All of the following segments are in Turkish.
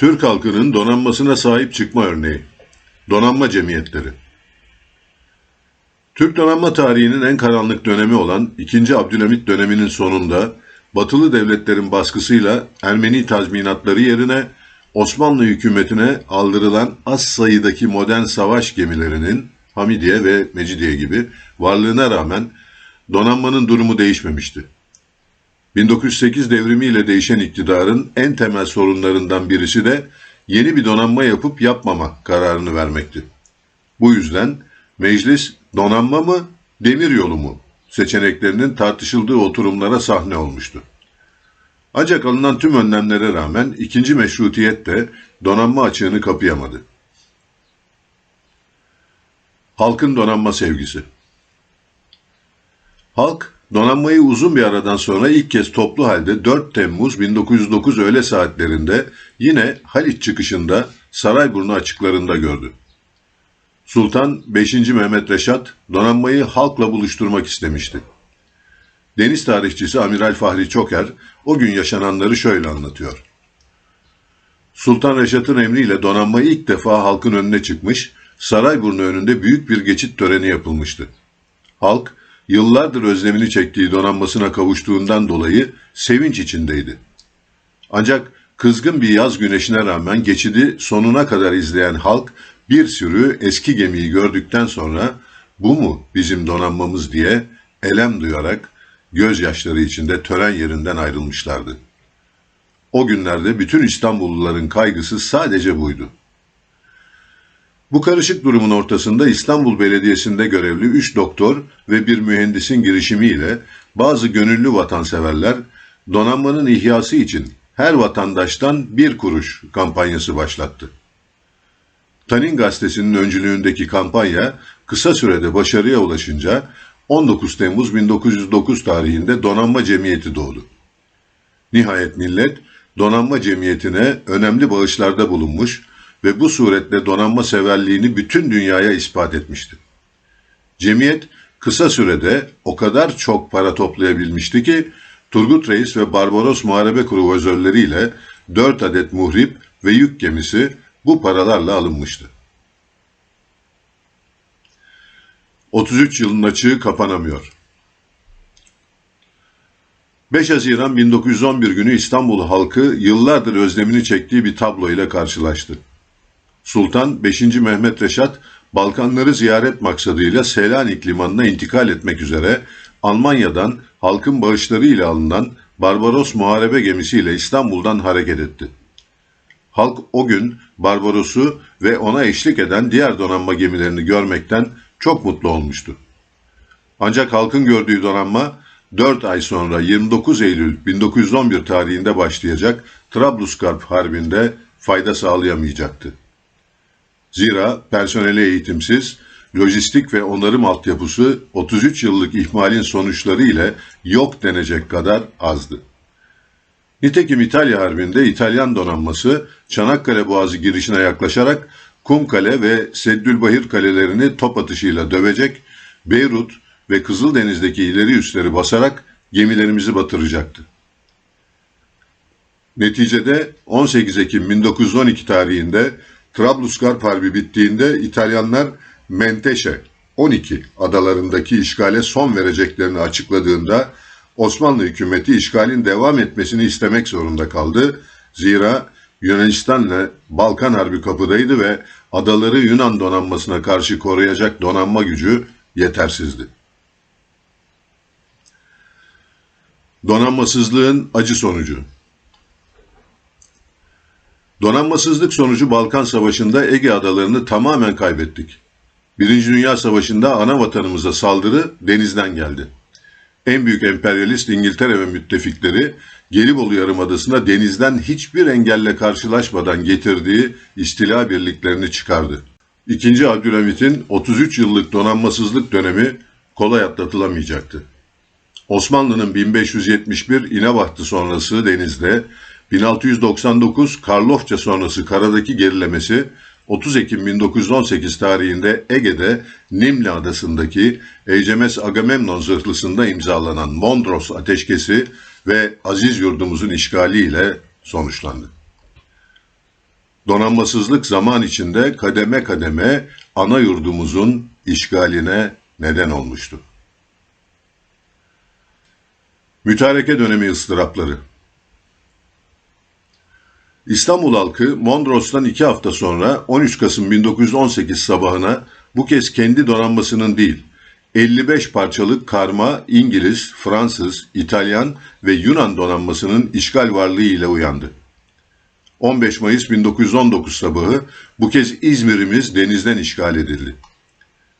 Türk halkının donanmasına sahip çıkma örneği. Donanma cemiyetleri. Türk donanma tarihinin en karanlık dönemi olan 2. Abdülhamit döneminin sonunda Batılı devletlerin baskısıyla Ermeni tazminatları yerine Osmanlı hükümetine aldırılan az sayıdaki modern savaş gemilerinin Hamidiye ve Mecidiye gibi varlığına rağmen donanmanın durumu değişmemişti. 1908 devrimiyle değişen iktidarın en temel sorunlarından birisi de yeni bir donanma yapıp yapmama kararını vermekti. Bu yüzden meclis donanma mı, demir yolu mu seçeneklerinin tartışıldığı oturumlara sahne olmuştu. Ancak alınan tüm önlemlere rağmen ikinci meşrutiyet de donanma açığını kapayamadı. Halkın donanma sevgisi Halk, donanmayı uzun bir aradan sonra ilk kez toplu halde 4 Temmuz 1909 öğle saatlerinde yine Haliç çıkışında Sarayburnu açıklarında gördü. Sultan 5. Mehmet Reşat donanmayı halkla buluşturmak istemişti. Deniz tarihçisi Amiral Fahri Çoker o gün yaşananları şöyle anlatıyor. Sultan Reşat'ın emriyle donanma ilk defa halkın önüne çıkmış, Sarayburnu önünde büyük bir geçit töreni yapılmıştı. Halk, yıllardır özlemini çektiği donanmasına kavuştuğundan dolayı sevinç içindeydi. Ancak kızgın bir yaz güneşine rağmen geçidi sonuna kadar izleyen halk bir sürü eski gemiyi gördükten sonra bu mu bizim donanmamız diye elem duyarak gözyaşları içinde tören yerinden ayrılmışlardı. O günlerde bütün İstanbulluların kaygısı sadece buydu. Bu karışık durumun ortasında İstanbul Belediyesi'nde görevli 3 doktor ve bir mühendisin girişimiyle bazı gönüllü vatanseverler donanmanın ihyası için her vatandaştan bir kuruş kampanyası başlattı. Tanin gazetesinin öncülüğündeki kampanya kısa sürede başarıya ulaşınca 19 Temmuz 1909 tarihinde Donanma Cemiyeti doğdu. Nihayet millet Donanma Cemiyeti'ne önemli bağışlarda bulunmuş ve bu suretle donanma severliğini bütün dünyaya ispat etmişti. Cemiyet kısa sürede o kadar çok para toplayabilmişti ki Turgut Reis ve Barbaros Muharebe kruvazörleriyle 4 adet muhrip ve yük gemisi bu paralarla alınmıştı. 33 yılın açığı kapanamıyor. 5 Haziran 1911 günü İstanbul halkı yıllardır özlemini çektiği bir tablo ile karşılaştı. Sultan 5. Mehmet Reşat Balkanları ziyaret maksadıyla Selanik limanına intikal etmek üzere Almanya'dan halkın bağışlarıyla alınan Barbaros muharebe gemisiyle İstanbul'dan hareket etti. Halk o gün Barbaros'u ve ona eşlik eden diğer donanma gemilerini görmekten çok mutlu olmuştu. Ancak halkın gördüğü donanma 4 ay sonra 29 Eylül 1911 tarihinde başlayacak Trablusgarp Harbi'nde fayda sağlayamayacaktı. Zira personeli eğitimsiz, lojistik ve onarım altyapısı 33 yıllık ihmalin sonuçları ile yok denecek kadar azdı. Nitekim İtalya Harbi'nde İtalyan donanması Çanakkale Boğazı girişine yaklaşarak Kumkale ve Seddülbahir kalelerini top atışıyla dövecek, Beyrut ve Kızıldeniz'deki ileri üsleri basarak gemilerimizi batıracaktı. Neticede 18 Ekim 1912 tarihinde Trablusgarp Harbi bittiğinde İtalyanlar Menteşe 12 adalarındaki işgale son vereceklerini açıkladığında Osmanlı hükümeti işgalin devam etmesini istemek zorunda kaldı. Zira Yunanistan'la Balkan Harbi kapıdaydı ve adaları Yunan donanmasına karşı koruyacak donanma gücü yetersizdi. Donanmasızlığın acı sonucu Donanmasızlık sonucu Balkan Savaşı'nda Ege adalarını tamamen kaybettik. Birinci Dünya Savaşı'nda ana vatanımıza saldırı denizden geldi. En büyük emperyalist İngiltere ve müttefikleri Gelibolu Yarımadası'na denizden hiçbir engelle karşılaşmadan getirdiği istila birliklerini çıkardı. İkinci Abdülhamit'in 33 yıllık donanmasızlık dönemi kolay atlatılamayacaktı. Osmanlı'nın 1571 İnebahtı sonrası denizde, 1699 Karlofça sonrası karadaki gerilemesi 30 Ekim 1918 tarihinde Ege'de Nimli adasındaki HMS Agamemnon zırhlısında imzalanan Mondros ateşkesi ve aziz yurdumuzun işgaliyle sonuçlandı. Donanmasızlık zaman içinde kademe kademe ana yurdumuzun işgaline neden olmuştu. Mütareke dönemi ıstırapları İstanbul halkı Mondros'tan iki hafta sonra 13 Kasım 1918 sabahına bu kez kendi donanmasının değil, 55 parçalık karma İngiliz, Fransız, İtalyan ve Yunan donanmasının işgal varlığı ile uyandı. 15 Mayıs 1919 sabahı bu kez İzmir'imiz denizden işgal edildi.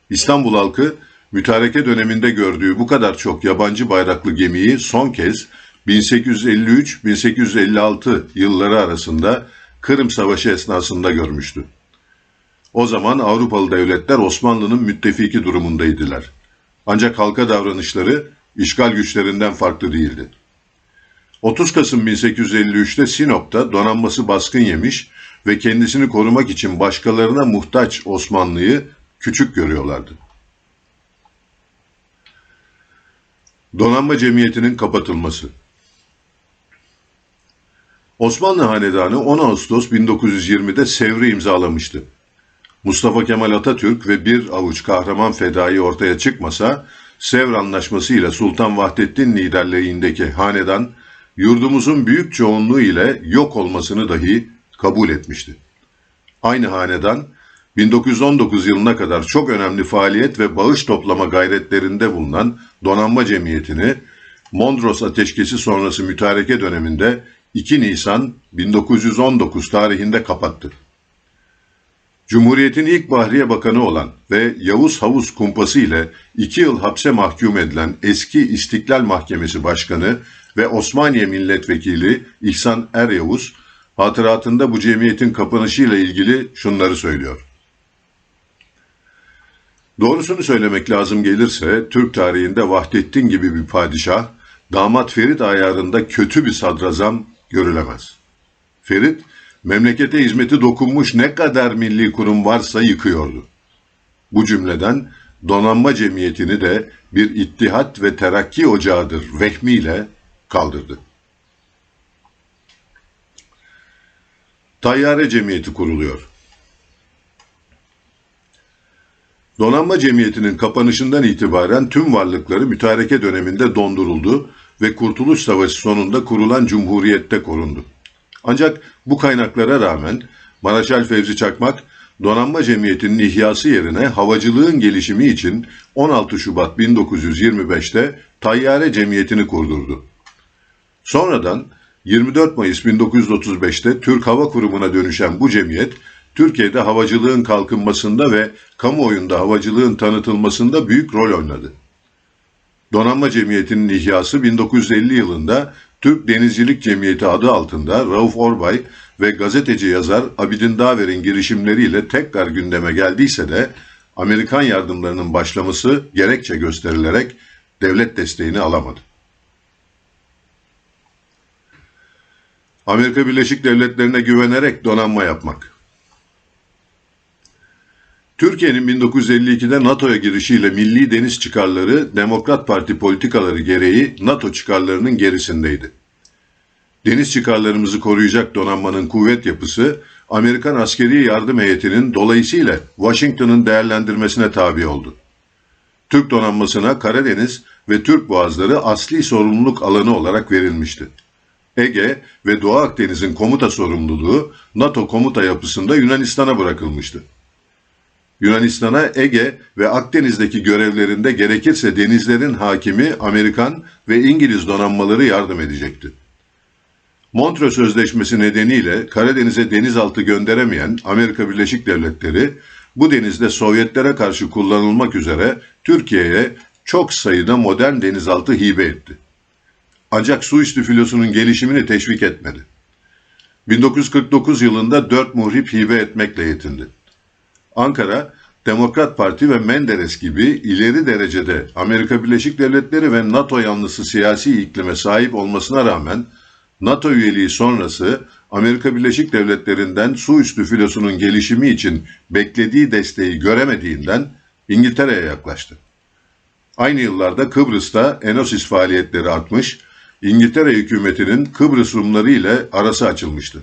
İstanbul halkı mütareke döneminde gördüğü bu kadar çok yabancı bayraklı gemiyi son kez 1853-1856 yılları arasında Kırım Savaşı esnasında görmüştü. O zaman Avrupalı devletler Osmanlı'nın müttefiki durumundaydılar. Ancak halka davranışları işgal güçlerinden farklı değildi. 30 Kasım 1853'te Sinop'ta donanması baskın yemiş ve kendisini korumak için başkalarına muhtaç Osmanlı'yı küçük görüyorlardı. Donanma Cemiyeti'nin kapatılması Osmanlı Hanedanı 10 Ağustos 1920'de Sevr'i imzalamıştı. Mustafa Kemal Atatürk ve bir avuç kahraman fedai ortaya çıkmasa, Sevr Anlaşması ile Sultan Vahdettin liderliğindeki hanedan, yurdumuzun büyük çoğunluğu ile yok olmasını dahi kabul etmişti. Aynı hanedan, 1919 yılına kadar çok önemli faaliyet ve bağış toplama gayretlerinde bulunan Donanma Cemiyeti'ni, Mondros Ateşkesi sonrası mütareke döneminde 2 Nisan 1919 tarihinde kapattı. Cumhuriyet'in ilk Bahriye Bakanı olan ve Yavuz Havuz kumpası ile iki yıl hapse mahkum edilen eski İstiklal Mahkemesi Başkanı ve Osmaniye Milletvekili İhsan Er Yavuz, hatıratında bu cemiyetin kapanışıyla ilgili şunları söylüyor. Doğrusunu söylemek lazım gelirse Türk tarihinde Vahdettin gibi bir padişah, damat Ferit ayarında kötü bir sadrazam görülemez. Ferit, memlekete hizmeti dokunmuş ne kadar milli kurum varsa yıkıyordu. Bu cümleden donanma cemiyetini de bir ittihat ve terakki ocağıdır vehmiyle kaldırdı. Tayyare Cemiyeti kuruluyor. Donanma Cemiyeti'nin kapanışından itibaren tüm varlıkları mütareke döneminde donduruldu ve Kurtuluş Savaşı sonunda kurulan Cumhuriyet'te korundu. Ancak bu kaynaklara rağmen Maraşal Fevzi Çakmak, Donanma Cemiyeti'nin ihyası yerine havacılığın gelişimi için 16 Şubat 1925'te Tayyare Cemiyeti'ni kurdurdu. Sonradan 24 Mayıs 1935'te Türk Hava Kurumu'na dönüşen bu cemiyet, Türkiye'de havacılığın kalkınmasında ve kamuoyunda havacılığın tanıtılmasında büyük rol oynadı. Donanma Cemiyeti'nin ihyası 1950 yılında Türk Denizcilik Cemiyeti adı altında Rauf Orbay ve gazeteci yazar Abidin Daver'in girişimleriyle tekrar gündeme geldiyse de Amerikan yardımlarının başlaması gerekçe gösterilerek devlet desteğini alamadı. Amerika Birleşik Devletleri'ne güvenerek donanma yapmak. Türkiye'nin 1952'de NATO'ya girişiyle milli deniz çıkarları Demokrat Parti politikaları gereği NATO çıkarlarının gerisindeydi. Deniz çıkarlarımızı koruyacak donanmanın kuvvet yapısı Amerikan askeri yardım heyetinin dolayısıyla Washington'ın değerlendirmesine tabi oldu. Türk donanmasına Karadeniz ve Türk boğazları asli sorumluluk alanı olarak verilmişti. Ege ve Doğu Akdeniz'in komuta sorumluluğu NATO komuta yapısında Yunanistan'a bırakılmıştı. Yunanistan'a Ege ve Akdeniz'deki görevlerinde gerekirse denizlerin hakimi Amerikan ve İngiliz donanmaları yardım edecekti. Montreux Sözleşmesi nedeniyle Karadeniz'e denizaltı gönderemeyen Amerika Birleşik Devletleri bu denizde Sovyetlere karşı kullanılmak üzere Türkiye'ye çok sayıda modern denizaltı hibe etti. Ancak su üstü filosunun gelişimini teşvik etmedi. 1949 yılında dört muhrip hibe etmekle yetindi. Ankara, Demokrat Parti ve Menderes gibi ileri derecede Amerika Birleşik Devletleri ve NATO yanlısı siyasi iklime sahip olmasına rağmen NATO üyeliği sonrası Amerika Birleşik Devletleri'nden su üstü filosunun gelişimi için beklediği desteği göremediğinden İngiltere'ye yaklaştı. Aynı yıllarda Kıbrıs'ta Enosis faaliyetleri artmış, İngiltere hükümetinin Kıbrıs Rumları ile arası açılmıştı.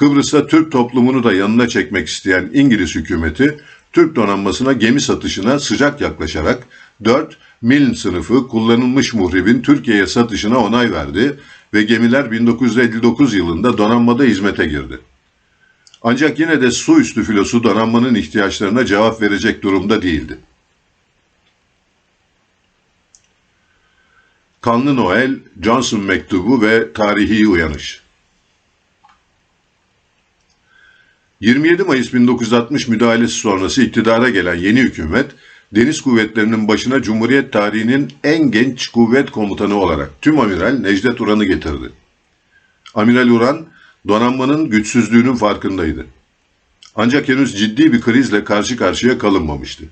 Kıbrıs'ta Türk toplumunu da yanına çekmek isteyen İngiliz hükümeti Türk donanmasına gemi satışına sıcak yaklaşarak 4 Milne sınıfı kullanılmış muhribin Türkiye'ye satışına onay verdi ve gemiler 1959 yılında donanmada hizmete girdi. Ancak yine de su üstü filosu donanmanın ihtiyaçlarına cevap verecek durumda değildi. Kanlı Noel, Johnson mektubu ve tarihi uyanış. 27 Mayıs 1960 müdahalesi sonrası iktidara gelen yeni hükümet, deniz kuvvetlerinin başına Cumhuriyet tarihinin en genç kuvvet komutanı olarak Tüm Amiral Necdet Uran'ı getirdi. Amiral Uran, donanmanın güçsüzlüğünün farkındaydı. Ancak henüz ciddi bir krizle karşı karşıya kalınmamıştı.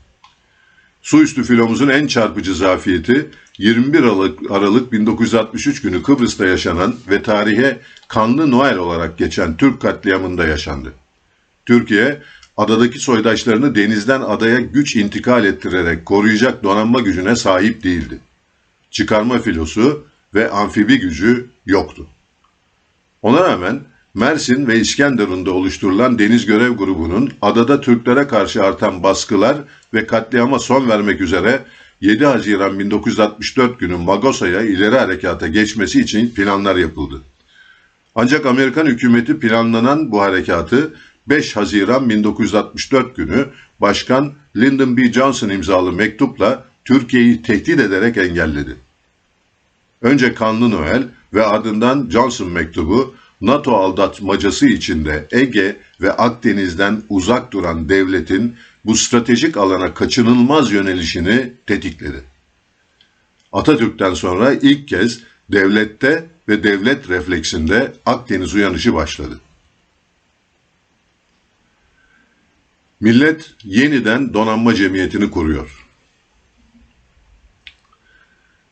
Su üstü filomuzun en çarpıcı zafiyeti 21 Aralık, Aralık 1963 günü Kıbrıs'ta yaşanan ve tarihe Kanlı Noel olarak geçen Türk katliamında yaşandı. Türkiye, adadaki soydaşlarını denizden adaya güç intikal ettirerek koruyacak donanma gücüne sahip değildi. Çıkarma filosu ve amfibi gücü yoktu. Ona rağmen Mersin ve İskenderun'da oluşturulan deniz görev grubunun adada Türklere karşı artan baskılar ve katliama son vermek üzere 7 Haziran 1964 günü Magosa'ya ileri harekata geçmesi için planlar yapıldı. Ancak Amerikan hükümeti planlanan bu harekatı 5 Haziran 1964 günü Başkan Lyndon B. Johnson imzalı mektupla Türkiye'yi tehdit ederek engelledi. Önce Kanlı Noel ve ardından Johnson mektubu NATO aldatmacası içinde Ege ve Akdeniz'den uzak duran devletin bu stratejik alana kaçınılmaz yönelişini tetikledi. Atatürk'ten sonra ilk kez devlette ve devlet refleksinde Akdeniz uyanışı başladı. Millet yeniden donanma cemiyetini kuruyor.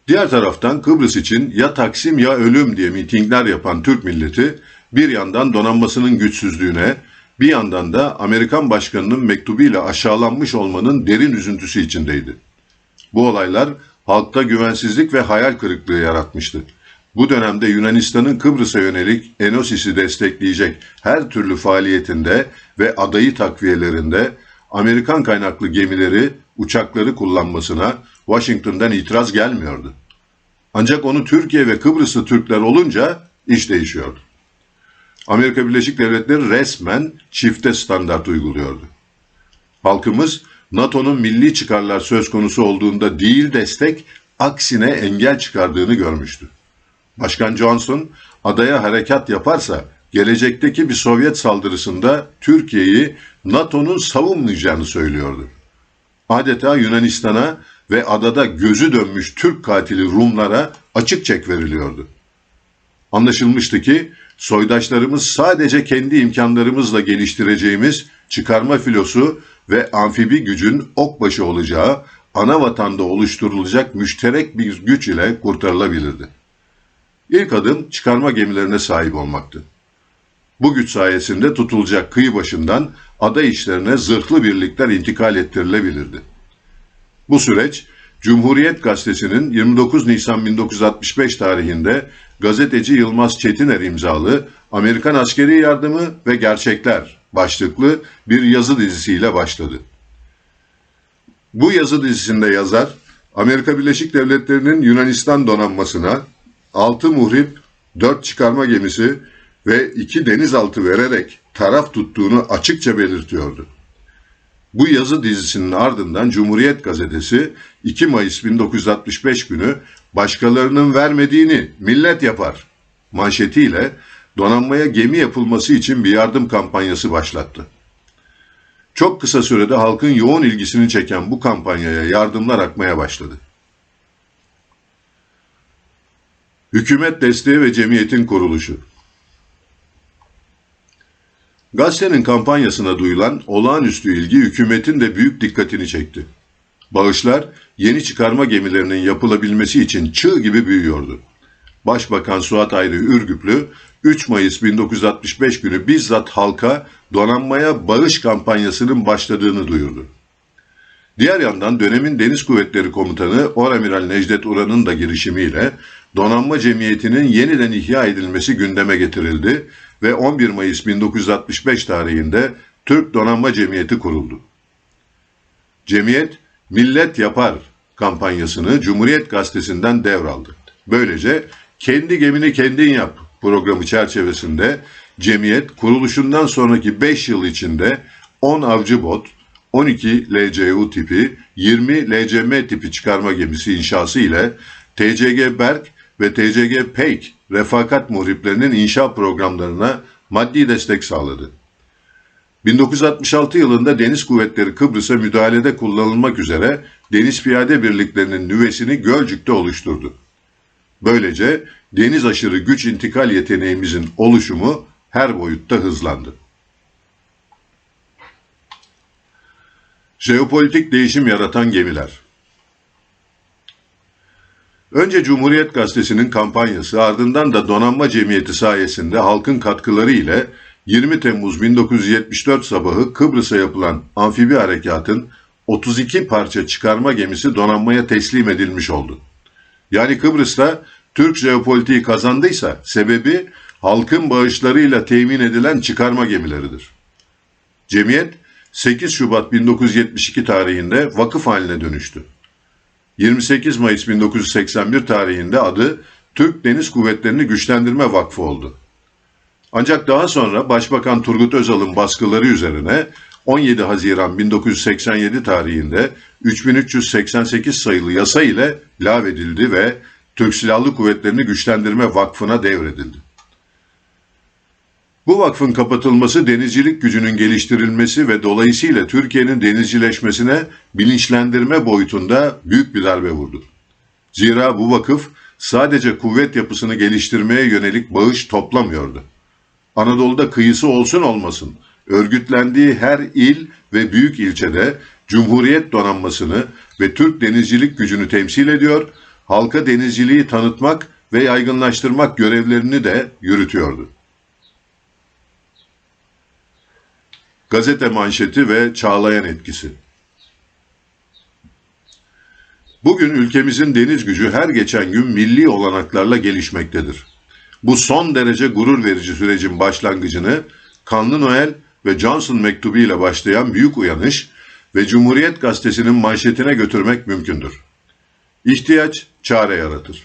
Diğer taraftan Kıbrıs için ya Taksim ya ölüm diye mitingler yapan Türk milleti bir yandan donanmasının güçsüzlüğüne, bir yandan da Amerikan başkanının mektubuyla aşağılanmış olmanın derin üzüntüsü içindeydi. Bu olaylar halkta güvensizlik ve hayal kırıklığı yaratmıştı. Bu dönemde Yunanistan'ın Kıbrıs'a yönelik Enosis'i destekleyecek her türlü faaliyetinde ve adayı takviyelerinde Amerikan kaynaklı gemileri, uçakları kullanmasına Washington'dan itiraz gelmiyordu. Ancak onu Türkiye ve Kıbrıslı Türkler olunca iş değişiyordu. Amerika Birleşik Devletleri resmen çifte standart uyguluyordu. Halkımız NATO'nun milli çıkarlar söz konusu olduğunda değil destek, aksine engel çıkardığını görmüştü. Başkan Johnson adaya harekat yaparsa gelecekteki bir Sovyet saldırısında Türkiye'yi NATO'nun savunmayacağını söylüyordu. Adeta Yunanistan'a ve adada gözü dönmüş Türk katili Rumlara açık çek veriliyordu. Anlaşılmıştı ki soydaşlarımız sadece kendi imkanlarımızla geliştireceğimiz çıkarma filosu ve amfibi gücün okbaşı olacağı ana vatanda oluşturulacak müşterek bir güç ile kurtarılabilirdi. İlk adım çıkarma gemilerine sahip olmaktı. Bu güç sayesinde tutulacak kıyı başından ada işlerine zırhlı birlikler intikal ettirilebilirdi. Bu süreç Cumhuriyet Gazetesi'nin 29 Nisan 1965 tarihinde gazeteci Yılmaz Çetiner imzalı Amerikan Askeri Yardımı ve Gerçekler başlıklı bir yazı dizisiyle başladı. Bu yazı dizisinde yazar Amerika Birleşik Devletleri'nin Yunanistan donanmasına 6 muhrip, 4 çıkarma gemisi ve 2 denizaltı vererek taraf tuttuğunu açıkça belirtiyordu. Bu yazı dizisinin ardından Cumhuriyet Gazetesi 2 Mayıs 1965 günü başkalarının vermediğini millet yapar manşetiyle donanmaya gemi yapılması için bir yardım kampanyası başlattı. Çok kısa sürede halkın yoğun ilgisini çeken bu kampanyaya yardımlar akmaya başladı. Hükümet desteği ve cemiyetin kuruluşu. Gazetenin kampanyasına duyulan olağanüstü ilgi hükümetin de büyük dikkatini çekti. Bağışlar yeni çıkarma gemilerinin yapılabilmesi için çığ gibi büyüyordu. Başbakan Suat Ayrı Ürgüplü 3 Mayıs 1965 günü bizzat halka donanmaya bağış kampanyasının başladığını duyurdu. Diğer yandan dönemin Deniz Kuvvetleri Komutanı Oramiral Necdet Uran'ın da girişimiyle donanma cemiyetinin yeniden ihya edilmesi gündeme getirildi ve 11 Mayıs 1965 tarihinde Türk Donanma Cemiyeti kuruldu. Cemiyet, Millet Yapar kampanyasını Cumhuriyet Gazetesi'nden devraldı. Böylece kendi gemini kendin yap programı çerçevesinde cemiyet kuruluşundan sonraki 5 yıl içinde 10 avcı bot, 12 LCU tipi, 20 LCM tipi çıkarma gemisi inşası ile TCG Berk ve TCG Peyk refakat muhriplerinin inşa programlarına maddi destek sağladı. 1966 yılında Deniz Kuvvetleri Kıbrıs'a müdahalede kullanılmak üzere Deniz Piyade Birliklerinin nüvesini Gölcük'te oluşturdu. Böylece deniz aşırı güç intikal yeteneğimizin oluşumu her boyutta hızlandı. Jeopolitik değişim yaratan gemiler Önce Cumhuriyet Gazetesi'nin kampanyası ardından da Donanma Cemiyeti sayesinde halkın katkıları ile 20 Temmuz 1974 sabahı Kıbrıs'a yapılan amfibi harekatın 32 parça çıkarma gemisi donanmaya teslim edilmiş oldu. Yani Kıbrıs'ta Türk jeopolitiği kazandıysa sebebi halkın bağışlarıyla temin edilen çıkarma gemileridir. Cemiyet 8 Şubat 1972 tarihinde vakıf haline dönüştü. 28 Mayıs 1981 tarihinde adı Türk Deniz Kuvvetleri'ni Güçlendirme Vakfı oldu. Ancak daha sonra Başbakan Turgut Özal'ın baskıları üzerine 17 Haziran 1987 tarihinde 3388 sayılı yasa ile lağvedildi ve Türk Silahlı Kuvvetleri'ni Güçlendirme Vakfı'na devredildi. Bu vakfın kapatılması denizcilik gücünün geliştirilmesi ve dolayısıyla Türkiye'nin denizcileşmesine bilinçlendirme boyutunda büyük bir darbe vurdu. Zira bu vakıf sadece kuvvet yapısını geliştirmeye yönelik bağış toplamıyordu. Anadolu'da kıyısı olsun olmasın, örgütlendiği her il ve büyük ilçede Cumhuriyet donanmasını ve Türk denizcilik gücünü temsil ediyor, halka denizciliği tanıtmak ve yaygınlaştırmak görevlerini de yürütüyordu. Gazete manşeti ve çağlayan etkisi. Bugün ülkemizin deniz gücü her geçen gün milli olanaklarla gelişmektedir. Bu son derece gurur verici sürecin başlangıcını Kanlı Noel ve Johnson mektubu ile başlayan büyük uyanış ve Cumhuriyet Gazetesi'nin manşetine götürmek mümkündür. İhtiyaç çare yaratır.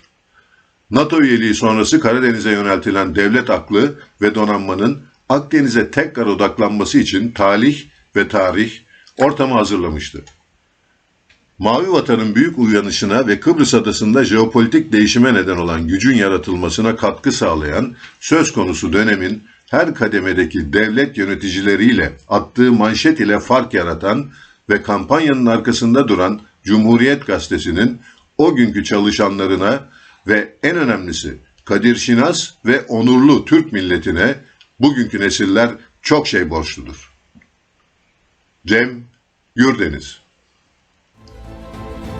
NATO üyeliği sonrası Karadeniz'e yöneltilen devlet aklı ve donanmanın Akdeniz'e tekrar odaklanması için talih ve tarih ortamı hazırlamıştı. Mavi Vatan'ın büyük uyanışına ve Kıbrıs Adası'nda jeopolitik değişime neden olan gücün yaratılmasına katkı sağlayan söz konusu dönemin her kademedeki devlet yöneticileriyle attığı manşet ile fark yaratan ve kampanyanın arkasında duran Cumhuriyet Gazetesi'nin o günkü çalışanlarına ve en önemlisi Kadir Şinas ve onurlu Türk milletine bugünkü nesiller çok şey borçludur. Cem Gürdeniz